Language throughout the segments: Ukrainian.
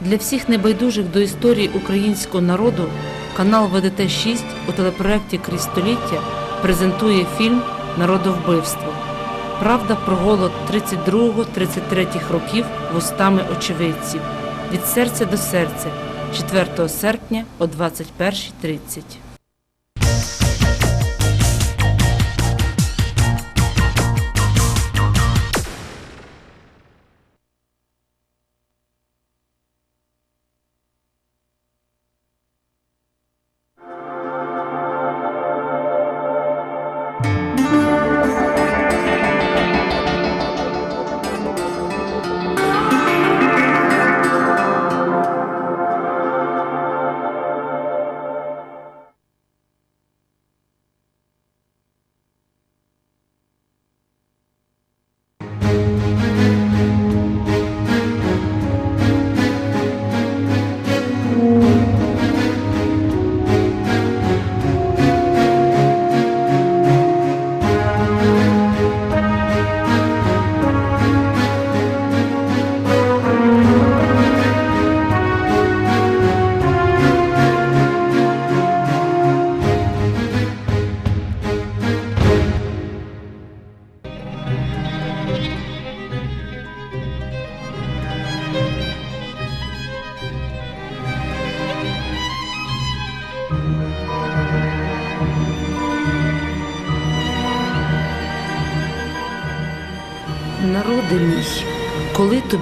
Для всіх небайдужих до історії українського народу канал ВДТ 6 у телепроекті Крізь століття презентує фільм Народовбивство. Правда про голод 32-33 років вустами очевидців. Від серця до серця 4 серпня о 21.30.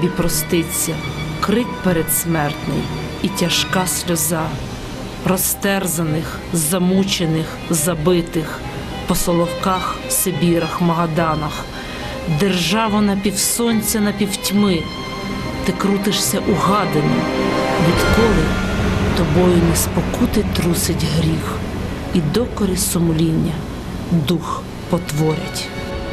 Тобі проститься, крик передсмертний і тяжка сльоза, розтерзаних, замучених, забитих по соловках, Сибірах, Магаданах, держава напівсонця, напівтьми, ти крутишся у гадині, відколи тобою не спокути трусить гріх, і докори сумління дух потворять.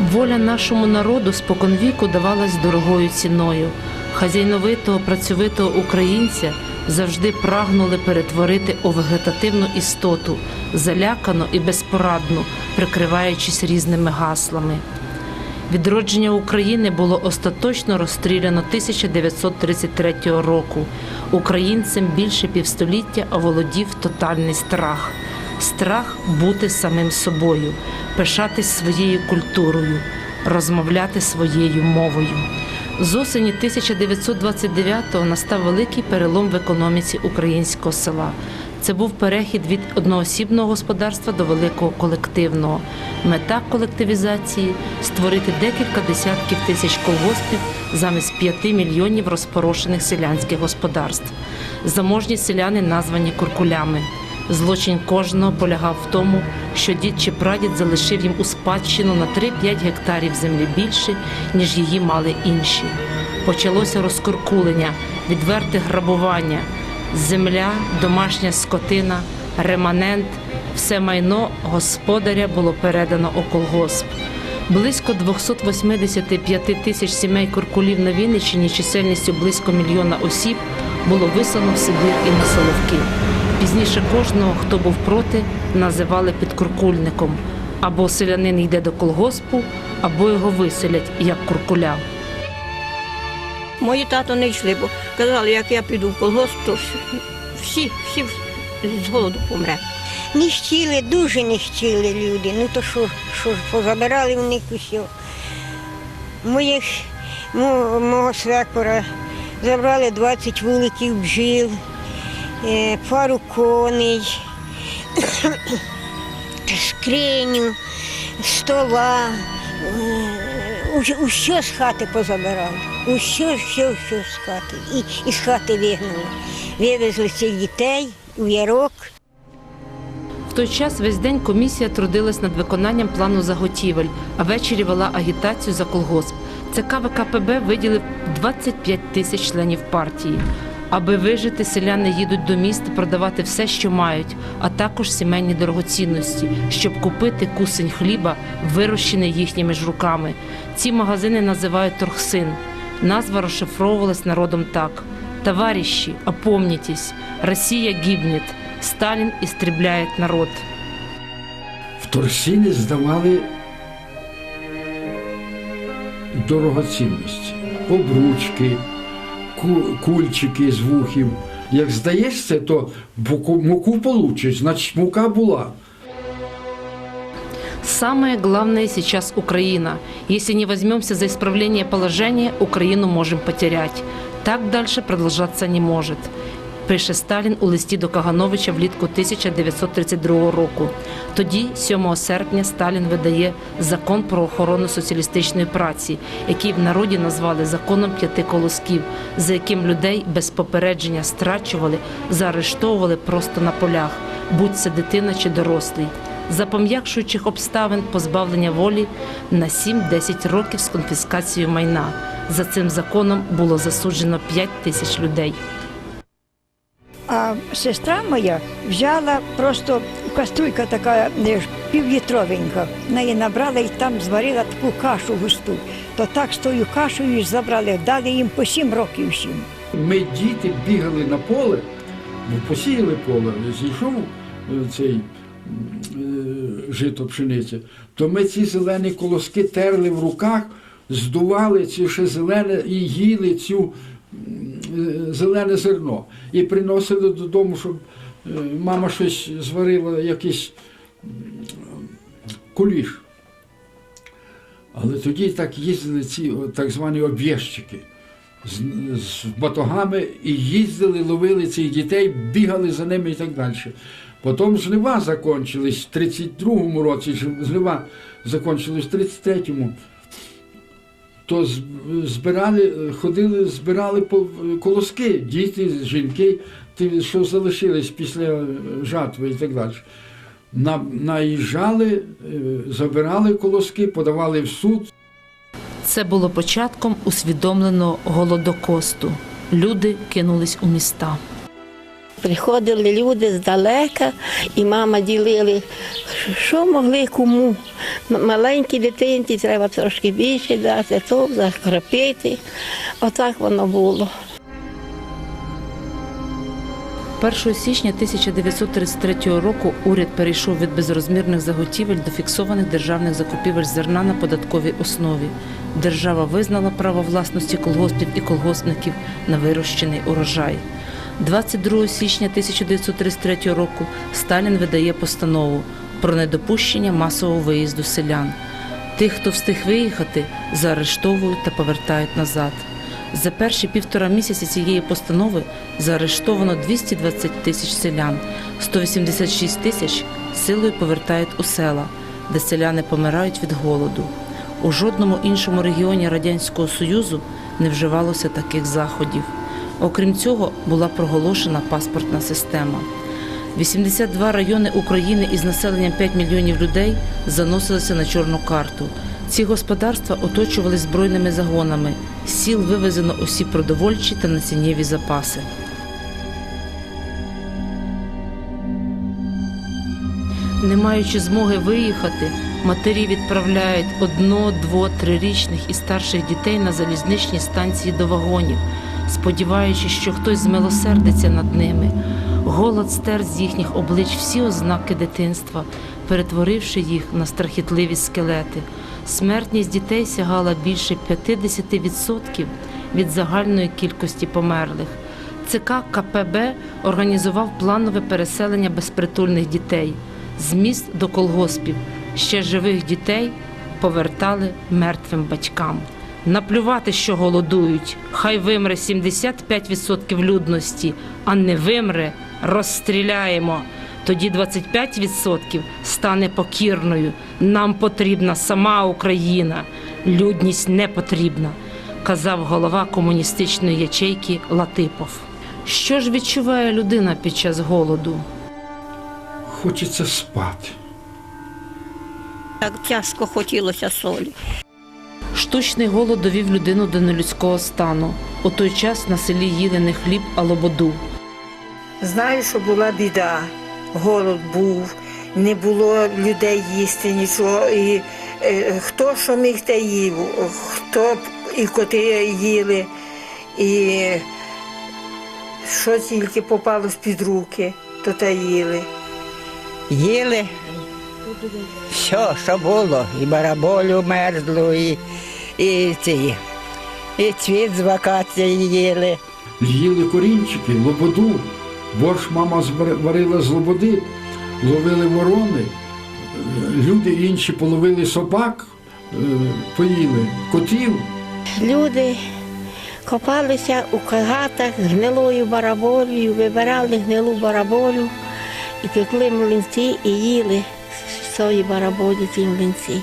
Воля нашому народу споконвіку давалась дорогою ціною. Хазяйновитого, працьовитого українця завжди прагнули перетворити у вегетативну істоту, залякану і безпорадну, прикриваючись різними гаслами. Відродження України було остаточно розстріляно 1933 року. Українцем більше півстоліття оволодів тотальний страх. Страх бути самим собою, пишатись своєю культурою, розмовляти своєю мовою. З осені 1929-го настав великий перелом в економіці українського села. Це був перехід від одноосібного господарства до великого колективного. Мета колективізації створити декілька десятків тисяч колгоспів замість п'яти мільйонів розпорошених селянських господарств. Заможні селяни названі куркулями. Злочин кожного полягав в тому, що дід чи прадід залишив їм у спадщину на 3-5 гектарів землі більше, ніж її мали інші. Почалося розкуркулення, відверте грабування, земля, домашня скотина, реманент, все майно господаря було передано у колгосп. Близько 285 тисяч сімей куркулів на Вінниччині чисельністю близько мільйона осіб було вислано в Сибір і на Соловки. Пізніше кожного, хто був проти, називали підкуркульником. Або селянин йде до колгоспу, або його виселять як куркуля. Мої тато не йшли, бо казали, як я піду в колгосп, то всі, всі з голоду помре. Не хотіли, дуже не хотіли люди. Ну то що, що позабирали в них усе. Моїх, мого свекора забрали 20 вуликів бджіл, пару коней, скриню, стола. е, Усе з хати позабирали. Усе, все, все з хати. І, і з хати вигнали. Вивезли цих дітей у ярок. В той час весь день комісія трудилась над виконанням плану заготівель, а ввечері вела агітацію за колгосп. ЦК ВКПБ виділив 25 тисяч членів партії. Аби вижити, селяни їдуть до міста продавати все, що мають, а також сімейні дорогоцінності, щоб купити кусень хліба, вирощений їхніми ж руками. Ці магазини називають торгсин. Назва розшифровувалась народом так: Товарищи, опомнитесь, Росія гибнет, Сталін істрібляє народ. В Торсіні здавали дорогоцінності, обручки, кульчики з вухів. Як здаєшся, то муку получиш, значить мука була. Самое главное сейчас Украина. Если не возьмемся за исправление положения, Украину можем потерять. Так дальше продолжаться не может. Пише Сталін у листі до Кагановича влітку 1932 року. Тоді, 7 серпня, Сталін видає закон про охорону соціалістичної праці, який в народі назвали законом п'яти колосків, за яким людей без попередження страчували, заарештовували просто на полях, будь це дитина чи дорослий за пом'якшуючих обставин позбавлення волі на 7-10 років з конфіскацією майна. За цим законом було засуджено 5 тисяч людей. А сестра моя взяла просто каструлька така ж, півлітровенька. Неї набрала і там зварила таку кашу густу. То так з тою кашею забрали, дали їм по сім років всім. Ми діти бігали на поле, ну, посіяли поле, зійшов е, цей е, жито пшениця, то ми ці зелені колоски терли в руках, здували ці ще зелене і їли цю е, зелене зерно. І приносили додому, щоб е, мама щось зварила, якийсь куліш. Але тоді так їздили ці так звані об'єщики з, з батогами і їздили, ловили цих дітей, бігали за ними і так далі. Потім жнива закончились в 32-му році, жнива закончились в 33-му. То збирали, ходили, збирали колоски, діти, жінки, ті, що залишились після жатви і так далі. На, наїжджали, е, забирали колоски, подавали в суд. Це було початком усвідомленого голодокосту. Люди кинулись у міста. Приходили люди здалека, і мама ділили, що могли кому. Маленькій дитинці треба трошки більше дати, то закропити. Отак воно було. 1 січня 1933 року уряд перейшов від безрозмірних заготівель до фіксованих державних закупівель зерна на податковій основі. Держава визнала право власності колгоспів і колгоспників на вирощений урожай. 22 січня 1933 року Сталін видає постанову про недопущення масового виїзду селян. Тих, хто встиг виїхати, заарештовують та повертають назад. За перші півтора місяці цієї постанови заарештовано 220 тисяч селян, 186 тисяч силою повертають у села, де селяни помирають від голоду. У жодному іншому регіоні Радянського Союзу не вживалося таких заходів. Окрім цього, була проголошена паспортна система. 82 райони України із населенням 5 мільйонів людей заносилися на чорну карту. Ці господарства оточували збройними загонами. З сіл вивезено усі продовольчі та насіннєві запаси. Не маючи змоги виїхати, матері відправляють одно, дво, трирічних і старших дітей на залізничні станції до вагонів, сподіваючись, що хтось змилосердиться над ними. Голод стер з їхніх облич всі ознаки дитинства, перетворивши їх на страхітливі скелети. Смертність дітей сягала більше 50% від загальної кількості померлих. ЦК КПБ організував планове переселення безпритульних дітей з міст до колгоспів. Ще живих дітей повертали мертвим батькам. Наплювати, що голодують, хай вимре 75% людності, а не вимре, розстріляємо. Тоді 25% стане покірною. Нам потрібна сама Україна. Людність не потрібна, казав голова комуністичної ячейки Латипов. Що ж відчуває людина під час голоду? Хочеться спати. Так тяжко хотілося солі. Штучний голод довів людину до нелюдського стану. У той час на селі їли не хліб, а лободу. Знаю, що була біда, голод був, не було людей їсти нічого. І е, хто що міг те їв, хто б і коти їли, і що тільки попало з-під руки, то те їли. Їли все, що було, і бараболю мерзлу, і, і ці, і цвіт з вакації їли. Їли корінчики, лободу. Борщ мама варила з лободи, ловили ворони, люди інші половили собак, е, поїли, котів. Люди копалися у хатах з гнилою бараболею, вибирали гнилу бараболю і пекли млинці і їли з цієї бараболі ці млинці.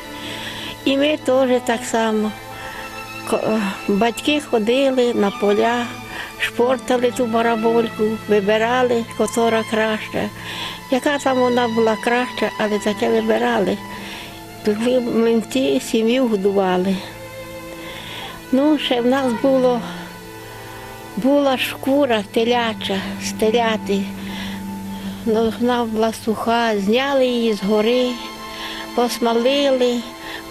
І ми теж так само. Батьки ходили на поля, шпортали ту барабольку, вибирали, котра краща. Яка там вона була краща, але таке вибирали. Млинці, сім'ю годували. Ну, ще в нас було, була шкура теляча, з теляти. Ну, Вона була суха, зняли її з гори, посмалили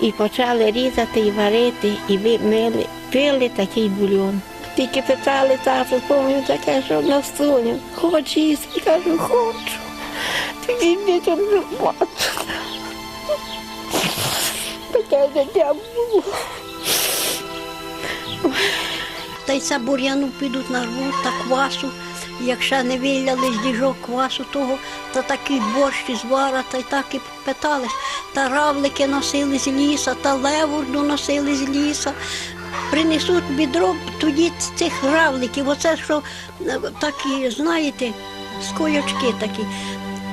і почали різати і варити, і мили, пили такий бульйон. Тільки питали тату, пам'ятаю таке, що на столі, хочеш їсти? Кажу, хочу. Тоді не плачу. Таке дитя було. Та й це бур'яну підуть нарвуть та квасу. Якщо не виляли з діжок квасу того, то такий борщ із вара, та й так і питались. Та равлики носили з ліса, та левурду носили з ліса. Принесуть відро тоді цих равликів, оце що е, такі, знаєте, скойочки такі.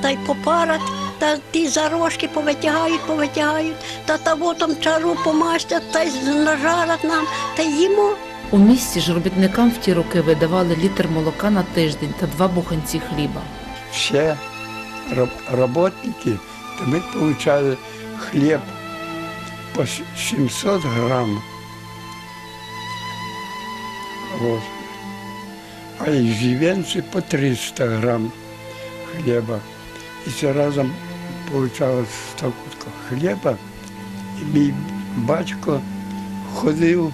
Та й попарать, та ті зарожки повитягають, повитягають, та того там чару помастять, та й нажарять нам, та й їмо. У місті ж робітникам в ті роки видавали літр молока на тиждень та два буханці хліба. работники, то мы получали хлеб по 700 грамм. Вот. А иждивенцы по 300 грамм хлеба. И все разом получалось столько хлеба. І мій батько ходив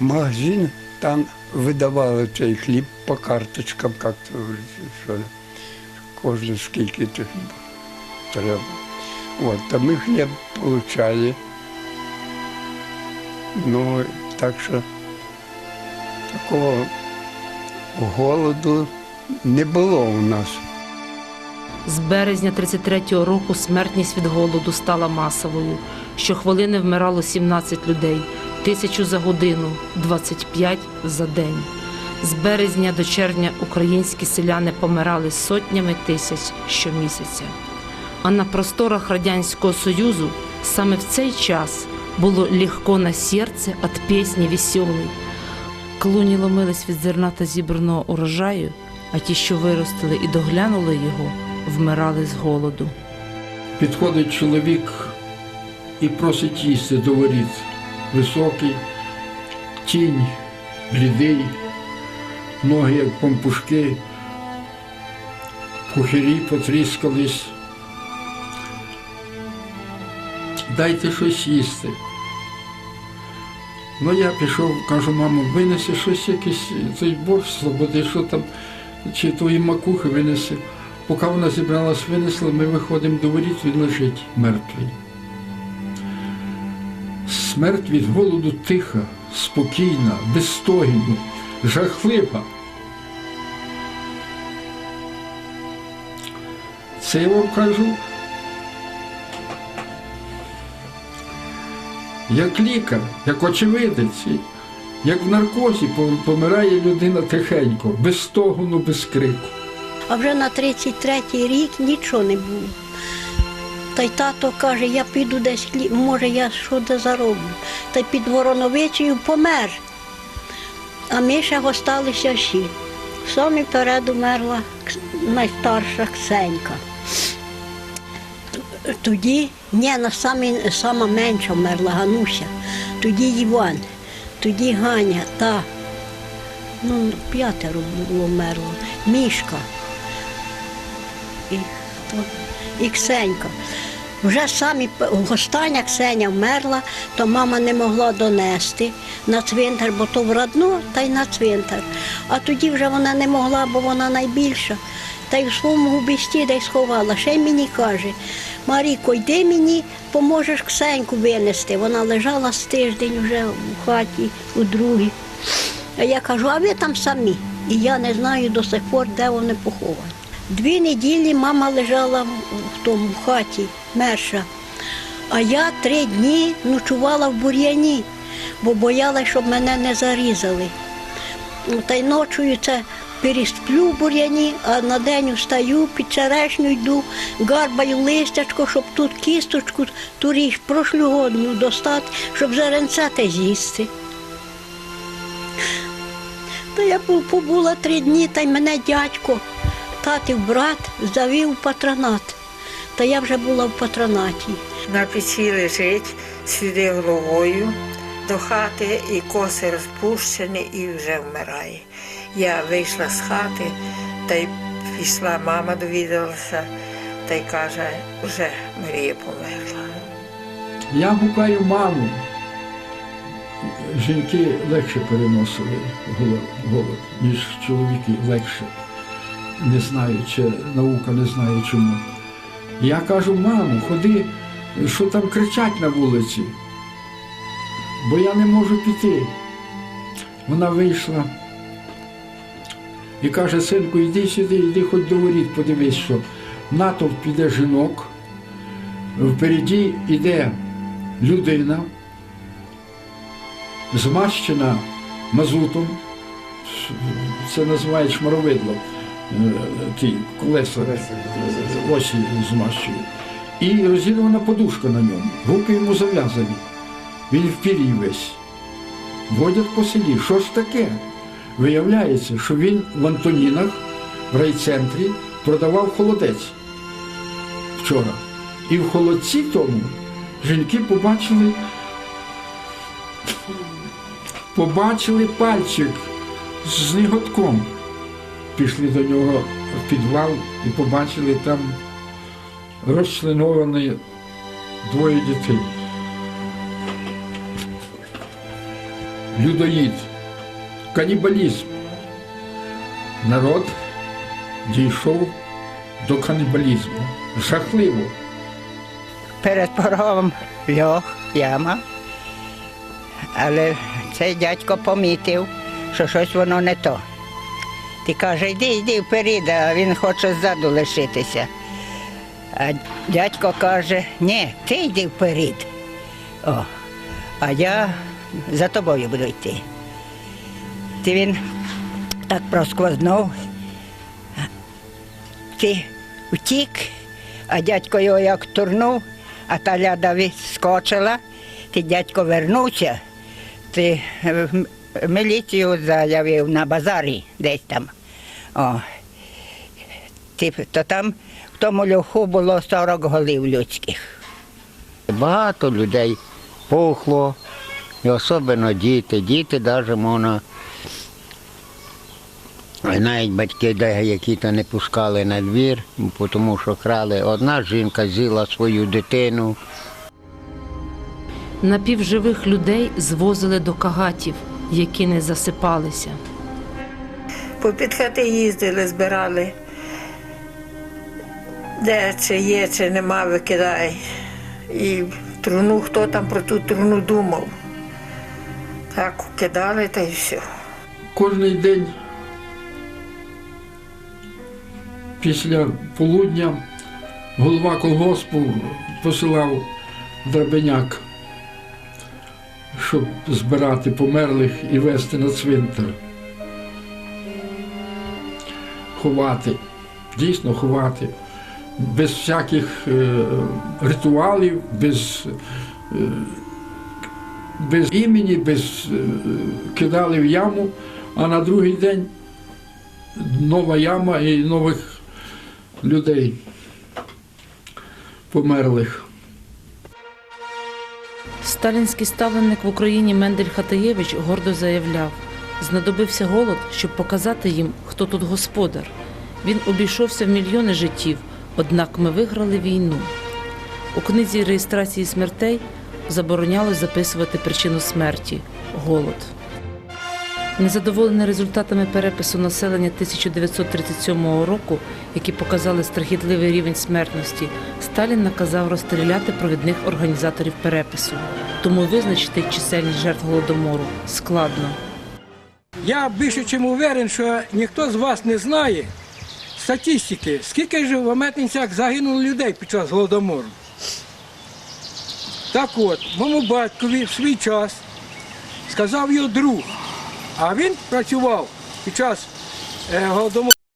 в магазин, там видавали цей хліб по карточкам, як то що кожен скільки то треба. От, то ми хліб получали. Ну, так що такого голоду не було у нас. З березня 33-го року смертність від голоду стала масовою. Щохвилини вмирало 17 людей, тисячу за годину, 25 за день. З березня до червня українські селяни помирали сотнями тисяч щомісяця. А на просторах Радянського Союзу саме в цей час було легко на серце від пісні веселої. Клуні ломились від зерна та зібраного урожаю, а ті, що виростили і доглянули його, вмирали з голоду. Підходить чоловік і просить їсти до воріт. Високий, тінь, блідий, ноги як пампушки, пухирі потріскались. Дайте щось їсти. Ну я пішов, кажу, мамо, винеси щось якийсь цей борщ слободи, що там, чи тої макухи винеси. Поки вона зібралась, винесла, ми виходимо до воріт, він лежить мертвий. Смерть від голоду тиха, спокійна, без стогіну, жахлива. Це я вам кажу. Як лікар, як очевидець, як в наркозі помирає людина тихенько, без стогону, без крику. А вже на 33-й рік нічого не було. Та й тато каже, я піду десь, може, я що де зароблю. Та й під Вороновичею помер. А ми ще осталися всі. Самі перед умерла найстарша Ксенька. Тоді, ні, на самі, сама менша вмерла Гануся. Тоді Іван, тоді Ганя, та ну, п'ятеро було вмерло. Мішка і, і Ксенька. Вже самі остання Ксеня вмерла, то мама не могла донести на цвинтар, бо то в родно, та й на цвинтар. А тоді вже вона не могла, бо вона найбільша. Та й в своєму губісті десь сховала. Ще й мені каже, Маріко, йди мені, поможеш Ксеньку винести. Вона лежала з тиждень вже в хаті у другій. А я кажу, а ви там самі. І я не знаю до сих пор, де вони поховані. Дві неділі мама лежала в тому хаті, мерша. А я три дні ночувала в бур'яні, бо боялась, щоб мене не зарізали. Та й ночою це пересплю бур'яні, а на день встаю, під черешню йду, гарбаю листячко, щоб тут кісточку, ту річ прошлогодню достати, щоб зеренце те з'їсти. Та я побула три дні, та й мене дядько, татів брат, завів патронат. Та я вже була в патронаті. На печі лежить сюди головою до хати, і коси розпущені, і вже вмирає. Я вийшла з хати, та й пішла, мама довідалася, та й каже, вже Марія померла. Я гукаю маму. Жінки легше переносили голод, ніж чоловіки легше. Не знаю, чи наука не знає чому. Я кажу, мамо, ходи, що там кричать на вулиці, бо я не можу піти. Вона вийшла і каже, синку, йди сюди, йди хоч до воріт, подивись, що натовп піде жінок, впереді йде людина, змащена мазутом, це називають шмаровидло, е, ті колеса осі змащують. І розірвана подушка на ньому, руки йому зав'язані. Він в пір'ї весь. Водять по селі. Що ж таке? Виявляється, що він в Антонінах, в райцентрі, продавав холодець вчора. І в холодці тому жінки побачили, побачили пальчик з ніготком. Пішли до нього в підвал і побачили там розчленовані двоє дітей. Людоїд, канібалізм. Народ дійшов до канібалізму. Жахливо. Перед порогом льох, яма. Але цей дядько помітив, що щось воно не то. Ти каже, йди, йди вперед, а він хоче ззаду лишитися. А дядько каже, ні, ти йди вперед. О, а я за тобою буду йти. Ти він так просквознув. Ти втік, а дядько його як турнув, а та ляда відскочила, ти дядько вернувся, ти е, міліцію заявив на базарі десь там. О. Ти, то там в тому льоху було 40 голів людських. Багато людей пухло, і особливо діти. Діти навіть можна. Навіть батьки деякі то не пускали на двір, тому що крали. Одна жінка з'їла свою дитину. Напівживих людей звозили до кагатів, які не засипалися. По під хати їздили, збирали. Де чи є, чи нема, викидай. І труну, хто там про ту труну думав. Так кидали та й все. Кожний день після полудня голова колгоспу посилав драбеняк, щоб збирати померлих і везти на цвинтар. Ховати, дійсно ховати, без всяких е, ритуалів, без, е, без імені, без е, кидали в яму, а на другий день нова яма і нових людей померлих. Сталінський ставленник в Україні Мендель Хатаєвич гордо заявляв: знадобився голод, щоб показати їм, хто тут господар. Він обійшовся в мільйони життів, однак ми виграли війну. У книзі реєстрації смертей заборонялось записувати причину смерті голод. Незадоволений результатами перепису населення 1937 року, які показали страхітливий рівень смертності, Сталін наказав розстріляти провідних організаторів перепису. Тому визначити чисельність жертв голодомору складно. Я більше чим уверен, що ніхто з вас не знає статистики, скільки ж в Аметинцях загинуло людей під час голодомору. Так от, моєму батькові в свій час сказав його друг, а він працював під час е, голодомору.